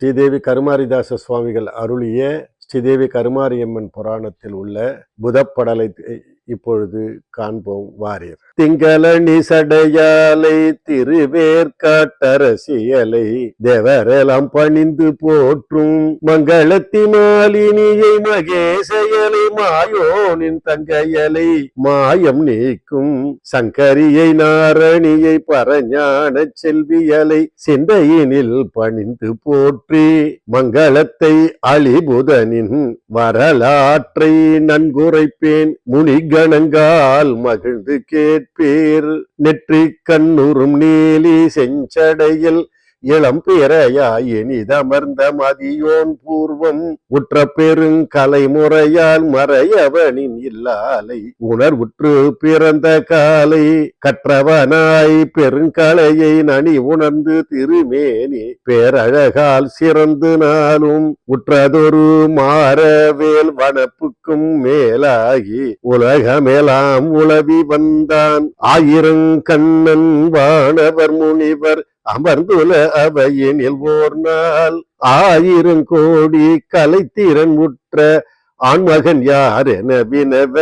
ஸ்ரீதேவி கருமாரிதாச சுவாமிகள் அருளிய ஸ்ரீதேவி கருமாரியம்மன் புராணத்தில் உள்ள புதப்படலை இப்பொழுது காண்போம் வாரியர். திங்களணி சடையாலை திருவேற்காட்டரசியலை தேவரெல்லாம் பணிந்து போற்றும் மங்களத்தி மாலினியை மகேசயலை மாயோனின் தங்கையலை மாயம் நீக்கும் சங்கரியை நாரணியை பரஞான செல்வியலை சிந்தையினில் பணிந்து போற்றி மங்களத்தை அழிபுதனின் வரலாற்றை நன்குரைப்பேன். வணங்கால் மகிழ்ந்து கேட்பீர். நெற்றி கண்ணுறும் நீலி செஞ்சடையில் இளம் பிறையாய் இனிதமர்ந்த மதியோன் பூர்வம் உற்ற பெருங்கலை முறையால் மறையவனின் இல்லாலை. உணர்வுற்று பிறந்த காலை கற்றவனாய் பெருங்கலையை நனி உணர்ந்து திருமேனி. பேரழகால் சிறந்து நாளும் உற்றதொரு மாறவேல் வனப்புக்கும் மேலாகி உலகமெலாம் உளவி வந்தான். ஆயிரங்கண்ணன் வானவர் முனிவர் அமர்ந்துல அவையினில் ஓர் நாள் ஆயிரம் கோடி கலைத்திறன் முற்ற ஆண்மகன் யார் என வினவ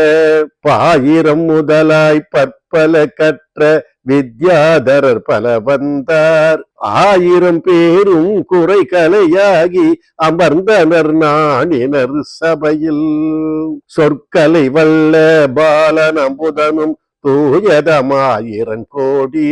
பாயிரம் முதலாய் பற்பல கற்ற வித்யாதரர் பல வந்தார். ஆயிரம் பேரும் குறை கலையாகி அமர்ந்தனர் நாணினர் சபையில். சொற்கலை வல்ல பாலன் அம்புதனும் தூயதமாயிரன் கோடி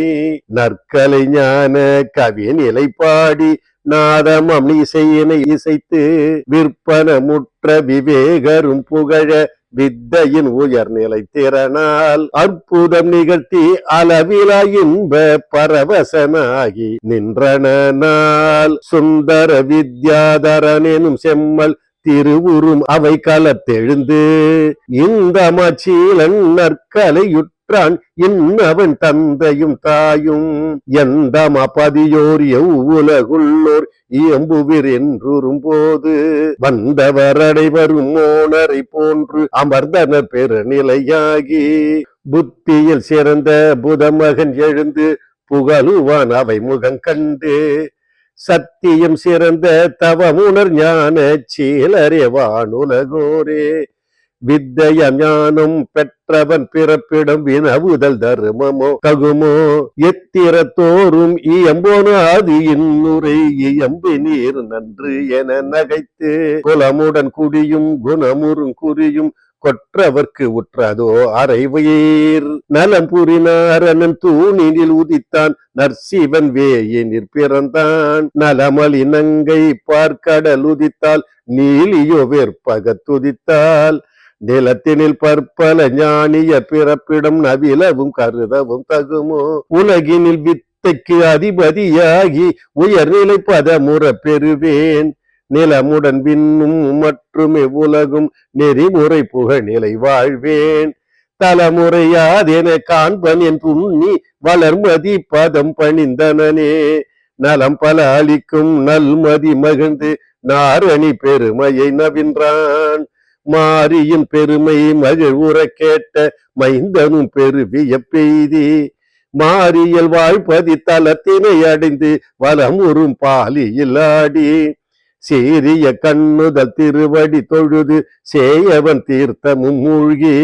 நற்கலை ஞான கவி நிலைப்பாடி நாதமம் இசையினை இசைத்து விற்பனமுற்ற விவேகரும் புகழ வித்தையின் உயர்நிலை திறனால் அற்புதம் நிகழ்த்தி அளவிலா இன்ப பரவசனாகி நின்றன நாள். சுந்தர வித்யாதரனெனும் செம்மல் திருவுரும் அவை களத்தெழுந்து இந்த மச்சீலன் நற்கலையுற்றான் இன்னவன் தந்தையும் தாயும் எந்த மபதியோர் எவ்வுலகுள்ளோர் இயம்புவிர் என்றும் போது வந்தவரடைவரும் மோனரை போன்று அமர்ந்தனர் பெருநிலையாகி. புத்தியில் சிறந்த புதமகன் எழுந்து புகழுவான் அவை முகம் கண்டு. சத்தியம் சிறந்த தவமுணர் ஞான சீலறிவானுலகோரே வித்தைய ஞானம் பெற்றவன் பிறப்பிடம் வினவுதல் தர்மமோ? தகுமோ எத்திரத்தோறும் இயம்போனாது இன்னுரை இயம்பி நீர் நன்று என நகைத்து குலமுடன் குடியும் குணமுறும் குறியும் கொற்றவர்க்கு உற்றதோ? அறைவீர் நலம் புரினாரனன் தூணினில் உதித்தான் நர்சிவன் வேயினில் பிறந்தான். நலமலி நங்கை பார்க்கடல் உதித்தால் நீலியோ வெற்பக துதித்தால். நிலத்தினில் பற்பல ஞானிய பிறப்பிடம் நவிலவும் கருதவும் தகுமோ. உலகினில் வித்தைக்கு அதிபதியாகி உயர்நிலை பதமுற பெறுவேன். நிலமுடன் விண்ணும் மற்றும் இவ்வுலகும் நெறிமுறை புகழ்நிலை வாழ்வேன். தலைமுறையாதென காண்பன் என் புண்ணி வளர்மதி பதம் பணிந்தனனே. நலம் பல அளிக்கும் நல்மதி மகிழ்ந்து நாரணி பெருமையை நவின்றான். மாரியின் பெருமை மகிழ்வுற கேட்ட மைந்தனும் பெருவிய பெய்தி. மாரியல் வாழ்பதி தலத்தினை அடைந்து வலமுறும் பாலியில் ஆடி. சீரிய கண்ணுதல் திருவடி தொழுது சேயவன் தீர்த்தமும் மூழ்கி.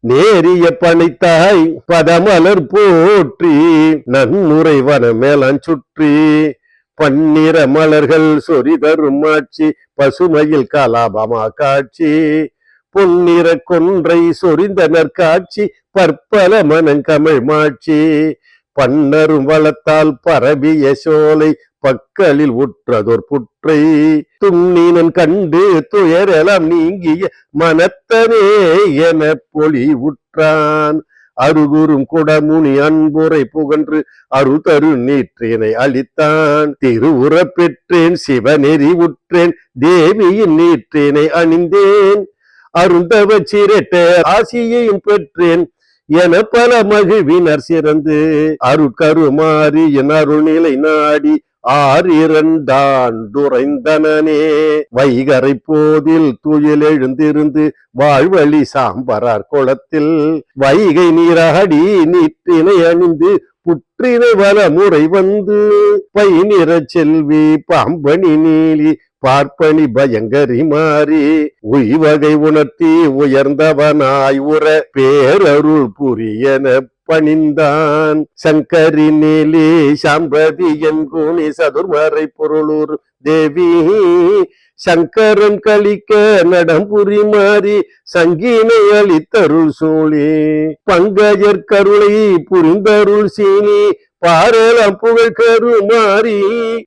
நேரிய பணித்தாய் பதமலர் போற்றி. நன்முறை வனமேலான் சுற்றி. பன்னிற மலர்கள் சொரிதரும் ஆட்சி பசுமையில் கலாபமா காட்சி. பொன்னிற கொன்றை சொரிந்த நற்காட்சி பற்பல மனங்கமிழ் மாட்சி. பன்னரும் வளத்தால் பரவிய சோலை பக்கலில் உற்றதோர் புற்றை. துண்ணினன் கண்டு துயரெல்லாம் நீங்கிய மனத்தனே என பொலி உற்றான். அருகுரும் குடமுனி அன்புரை புகன்று அருதரு நீற்றினை அளித்தான். திருவுற பெற்றேன் சிவநெறி உற்றேன் தேவியின் நீற்றினை அணிந்தேன். அருந்தவ சிரட்ட ஆசியையும் பெற்றேன் என பல மகிழ்வினர் சிறந்து. அருட்கருமாறியின் அருள்நிலை நாடி ஆர் ஆறிரண்டாண்டுரைந்தனனே வைகரை போதில் துயில் எழுந்திருந்து வாழ்வழி சாம்பரார் குளத்தில் வைகை நீராடி நீற்றினை அணிந்து புற்றினை வல முறை வந்து பை நிற செல்வி பாம்பணி நீலி பார்ப்பனி பயங்கரி மாறி உய்வகை உணர்த்தி உயர்ந்தவனாய் உற பேரருள் புரியன பணிந்தான். சங்கரி நீலி சாம்பதி என் குணி சதுர்மறை பொருளூர் தேவி சங்கரன் கழிக்க நடம்புரி மாறி சங்கீனை அளித்தருள் சூழி பங்கஜர் கருளை புரிந்தருள் சீனி பாரலம் புகழ் கருமாறி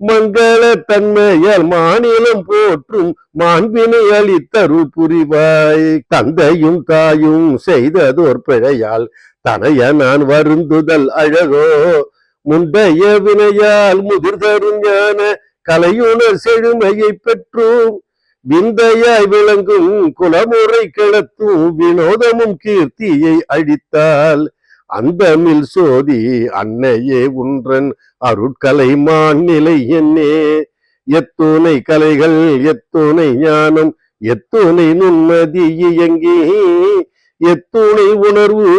மங்கள தன்மையால் மாநிலம் போற்றும் மாண்பினை அளித்தரு புரிவாய். தந்தையும் தாயும் செய்ததோர் பிழையால் தனைய நான் வருந்துதல் அழகோ. முந்தைய வினையால் முதிர்தரும் ஞான கலையுணர் செழுமையை பெற்றும். விந்தையாய் விளங்கும் குலமுறை கிளத்தும் வினோதமும் கீர்த்தியை அழித்தாள் அந்த மில் சோதி அன்னையே உன்றன் அருட்கலை மாநிலை என்னே. எத்துணை கலைகள் எத்துணை ஞானம் எத்துணை நுண்மதி இயங்கி எத்துணை உணர்வு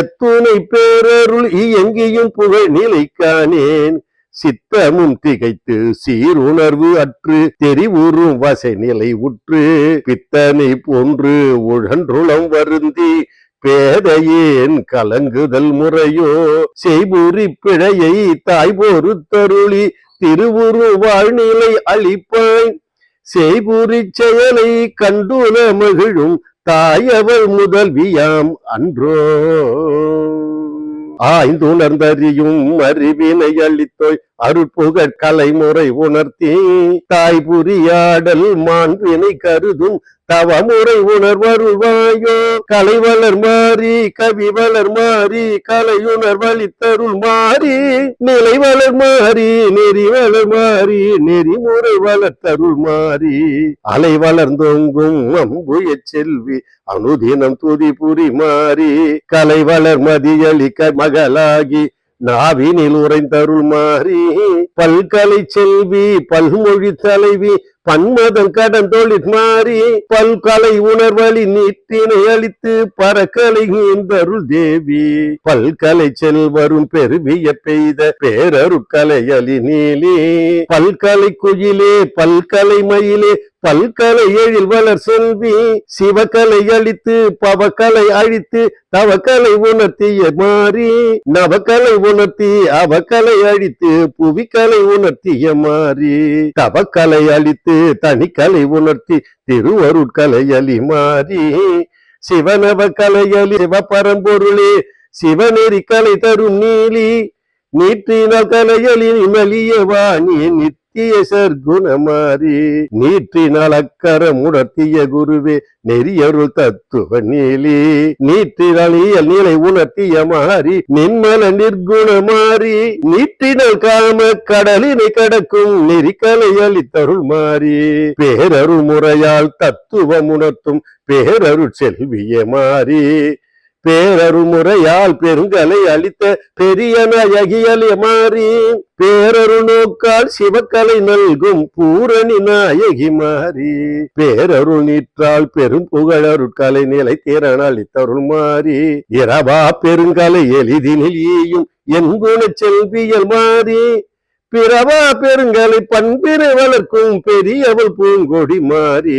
எத்துணை பேரருள் இயங்கியும் புகழ் நிலைக்கானேன். சித்தமும் திகைத்து சீருணர்வு அற்று தெரிவுறும் வசை நிலை உற்று பித்தனை போன்று உழன்றுளம் வருந்தி பேதையேன் கலங்குதல் முறையோ செய்புரி பிழையை தாய் பொறுத்தருளி திருவுரு வாழ்நிலை அளிப்பாய் செய்புரி செயலை கண்டுல மகிழும் தாயவள் முதல்வியாம் அன்றோ. ஆய்ந்துணர்ந்தறியும் அறிவினை அளித்தோய் அருட்புகழ் கலைமுறை உணர்த்தி தாய் புரியாடல் மாண்பினை கருதும் தவமுறை உணர்வருவாயோ கலை வளர் மாறி கவி வளர் மாறி கலையுணர் வழித்தருள் மாறி நிலை வளர் மாறி நெறி வளர் மாறி நெறிமுறை வளர்த்தருள் மாறி. அலை வளர்ந்தோங்கும் அம்புய செல்வி அனுதினம் துதி புரி மாறி கலை வளர் மதியளிக்க மகளாகி நாவினில் தருள் மாறி பல்கலை செல்வி பல்மொழி தலைவி பன்மதம் கடன் தொழிற் மாறி பல்கலை உணர்வழி நீட்டினை அளித்து பரக்கலை தருள் தேவி. பல்கலை செல்வரும் பெருவிய பெய்த பேரருக்கலை அலி நீலி பல்கலை குயிலே பல்கலை மயிலே பல்கலை எழில் வளர் செல்வி சிவக்கலை அழித்து பவக்கலை அழித்து தவக்கலை உணர்த்திய மாறி நவக்கலை உணர்த்தி அவக்கலை அழித்து புவிக்கலை உணர்த்திய மாறி தவக்கலை அழித்து தனிக்கலை உணர்த்தி திருவருட்கலை அலி மாறி சிவனவ கலையலி சிவபரம்பொருளே சிவநெறி கலை தரும் நீலி நீற்றினால் கலையலி மலிய வாணி நித்திய சர்க்குணமாரி நீற்றினால் அக்கரம் உணர்த்திய குருவே நெறியருள் தத்துவ நீலி. நீற்றினால் இயல் நீலை உணர்த்திய மாறி நின்மல நிர்குணமாரி நீற்றினால் காம கடலினை கடக்கும் நெறிக்கலை அளித்தருள் மாறி. பேரருள் முறையால் தத்துவம் உணர்த்தும் பேரருள் செல்விய மாறி. பேரருமுறையால் பெருங்கலை அளித்த பெரிய நாயகியலே மாறி பேரருள் நோக்கால் சிவக்கலை நல்கும் பூரணி நாயகி மாறி பேரரு நீற்றால் பெரும் புகழருட்கலை நிலை திறன் மாறி இரவா பெருங்கலை எளிதினில் ஈயும் என் செல்வியல் மாறி பிறவா பெருங்கலை பண்பினை வளர்க்கும் பெரியவள் பூங்கொடி மாறி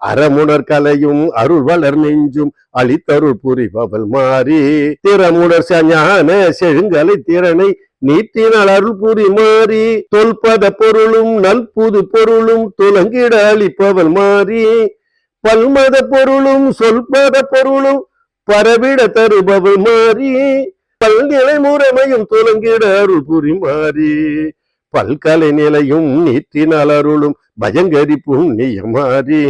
அறமுணர் கலையும் அருள் நெஞ்சும் அழித்தருள் புரிபவள் மாறி. திறமுணர் சஞான செழுங்கலை திறனை நீட்டினால் அருள் புரி மாறி. தொல்பத பொருளும் நல்புது பொருளும் துலங்கிட அளிப்பவள் மாறி. பல்மத பொருளும் சொல்பத பொருளும் பரவிட தருபவள் மாறி. பல்நிலை முறைமையும் துலங்கிட அருள் புரி மாறி. பல்கலை நிலையும் நீற்றினால் அருளும் பயங்கரிப்பும் நீயமாறி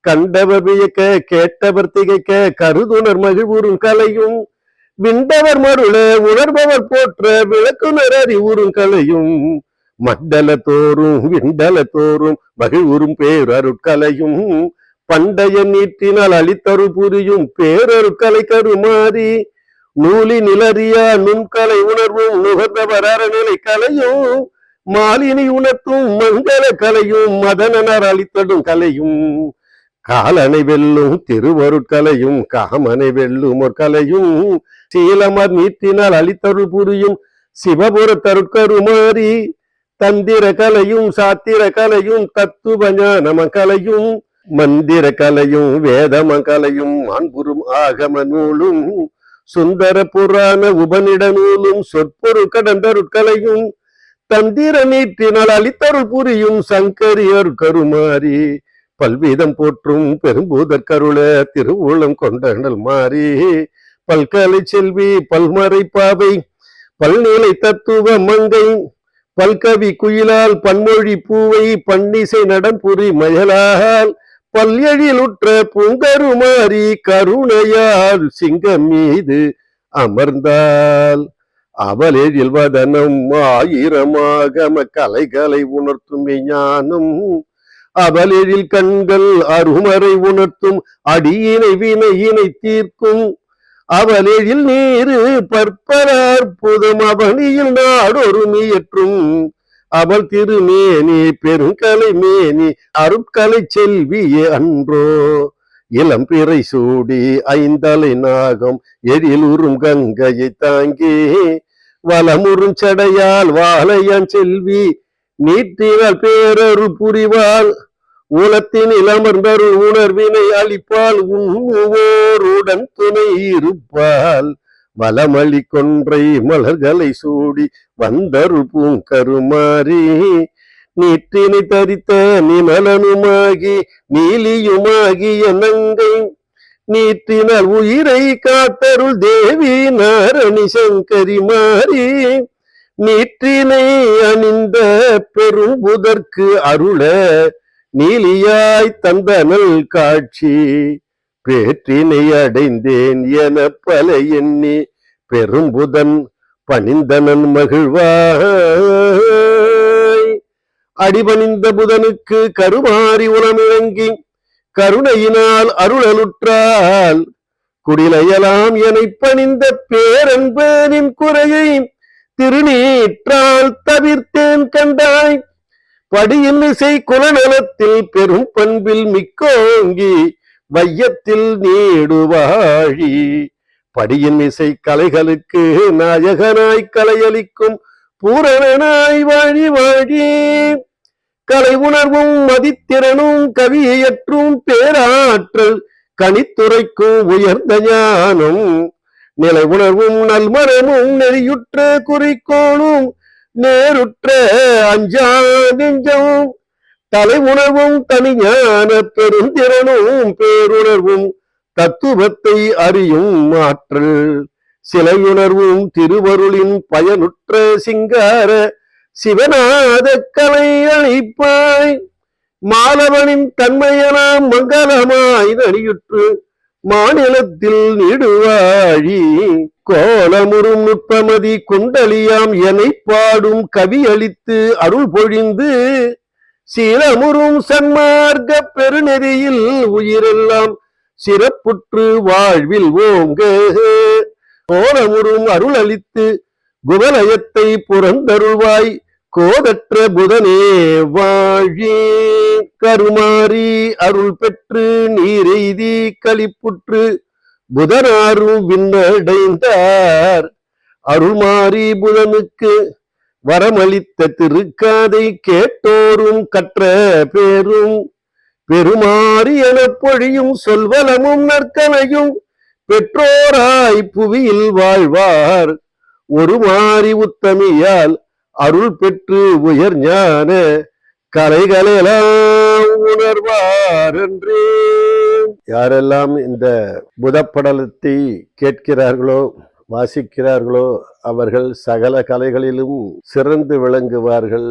கண்டவர் வியக்க கேட்டவர் திகைக்க கருதுணர் மகிழ்வுறும் கலையும். விண்டவர் மருள உணர்பவர் போற்ற விளக்குனர் அறிவுறும் கலையும். மண்டல தோறும் விண்டல தோறும் மகிழ்வுறும் பேரருட்கலையும் பண்டைய நீட்டினால் அளித்தரு புரியும் பேரருட்கலை கருமாறி. நூலி நிலறியா நுண்கலை உணர்வும் நுகர்ந்தவர் அறநிலை கலையும். மாலினி உணர்த்தும் மங்கள கலையும் மதனனர் அளித்தடும் கலையும். காலனை வெல்லும் திருவருட்கலையும் காமனை வெல்லும் ஒரு கலையும் சீலமர் நீத்தினால் அளித்தருள் புரியும் சிவபுர தருக்கருமாறி தந்திர கலையும் சாத்திர கலையும் தத்துவ ஞானம கலையும் மந்திர கலையும் வேதம கலையும் அன்புறும் ஆகம நூலும் சுந்தர புராண உபனிட நூலும் சொற்பொரு கடந்தருட்கலையும் தந்திர நீட்டினால் அளித்தருள் புரியும் சங்கரியர் கருமாறி பல்வீதம் போற்றும் பெரும்பூதற் கருள திருவுளம் கொண்டனல் மாறி. பல்கலை செல்வி பல்மறை பாவை பல்நிலை தத்துவ மங்கை பல்கவி குயிலால் பன்மொழி பூவை பன்னிசை நடன்புரி மயலால் பல்யழிலுற்ற பூங்கருமாறி கருணையால் சிங்கம் மீது அமர்ந்தால். அவள் வதனம் ஆயிரமாக கலைகளை உணர்த்தும் ஞானம். அவள் கண்கள் அருமறை உணர்த்தும் அடியினை வினையினை தீர்க்கும். அவலெழில் நீரு பற்பல அற்புதம் அவனியில் நாடொரு மீயற்றும். அவள் திருமேனி பெருங்கலை மேனி அருட்கலை செல்வியே அன்றோ. இளம் பிறை சூடி ஐந்தலை நாகம் எழிலுறும் கங்கையை தாங்கி. வலமுறும் சடையால் வாழையான் செல்வி நீட்டினால் பேரரு புரிவாள் உலத்தினில் அமர்ந்தருள் உணர்வினை அளிப்பால் உண்ணுவோருடன் துணை இருப்பால். வலமளி கொன்றை மலர்களை சூடி வந்தருள் பூங்கருமாறி. நீற்றினை தரித்த நிமலனுமாகி நீலியுமாகி நங்கை நீற்றினால் உயிரை காத்தருள் தேவி நாரணி சங்கரி மாறி நீற்றினை அணிந்த பெரும்புதற்கு அருள நீலியாய் தந்தனல் காட்சி. பேற்றினை அடைந்தேன் என பல எண்ணி பெரும்புதன் பணிந்தனன் மகிழ்வாய். அடிபணிந்த புதனுக்கு கருமாறி உணமிழங்கி கருணையினால் அருளலுற்றால் குடிலையலாம் என பணிந்த பேரன்பனின் குறையை திருநீற்றால் தவிர்த்தேன் கண்டாய். படியின் இசை குலநலத்தில் பெரும் பண்பில் மிக்கோங்கி வையத்தில் நீடுவாழி. படியின் இசை கலைகளுக்கு நாயகனாய் கலையளிக்கும் பூரணனாய் வாழி வாழி. கலை உணர்வும் மதித்திறனும் கவியற்றும் பேராற்றல் கனித்துறைக்கும் உயர்ந்த ஞானம். நிலை உணர்வும் நல்மனமும் நெறியுற்ற குறிக்கோளும் நேருற்ற அஞ்சா நெஞ்சமும் தலை உணர்வும் தனிஞான பெருந்திறனும் பேருணர்வும் தத்துவத்தை அறியும் ஆற்றல். சிலையுணர்வும் திருவருளின் பயனுற்ற சிங்கார சிவநாத கலை அழிப்பாய் மாலவனின் தன்மையெல்லாம் மங்களமாய் நடியுற்று மாநிலத்தில் நீடுவாழி கோலமுறும் நுட்பமதி குண்டலியாம் எனை பாடும் கவி அளித்து அருள் பொழிந்து சீலமுறும் சன்மார்க்க பெருநெறியில் உயிரெல்லாம் சிறப்புற்று வாழ்வில் ஓங்க. கோலமுறும் அருள் அளித்து குவலயத்தை புறந்தருள்வாய் கோதற்ற புதனே வாழி கருமாறி அருள் பெற்று நீரெய்தி களிப்புற்று புதனாரும் விண்ணடைந்தார். அருள்மாறி புதனுக்கு வரமளித்த திருக்காதை கேட்டோரும் கற்ற பேரும் பெருமாறி எனப் பொழியும் சொல்வலமும் நற்கனையும் பெற்றோராய் புவியில் வாழ்வார். ஒரு மாறி உத்தமியால் அருள் பெற்று உயர் ஞான கலைகளெல்லாம் உணர்வார் என்றே யாரெல்லாம் இந்த புதப்படலத்தை கேட்கிறார்களோ வாசிக்கிறார்களோ அவர்கள் சகல கலைகளிலும் சிறந்து விளங்குவார்கள்.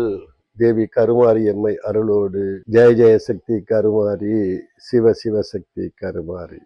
தேவி கருமாரி அம்மை அருளோடு. ஜெய ஜெய சக்தி கருமாரி. சிவ சிவசக்தி கருமாரி.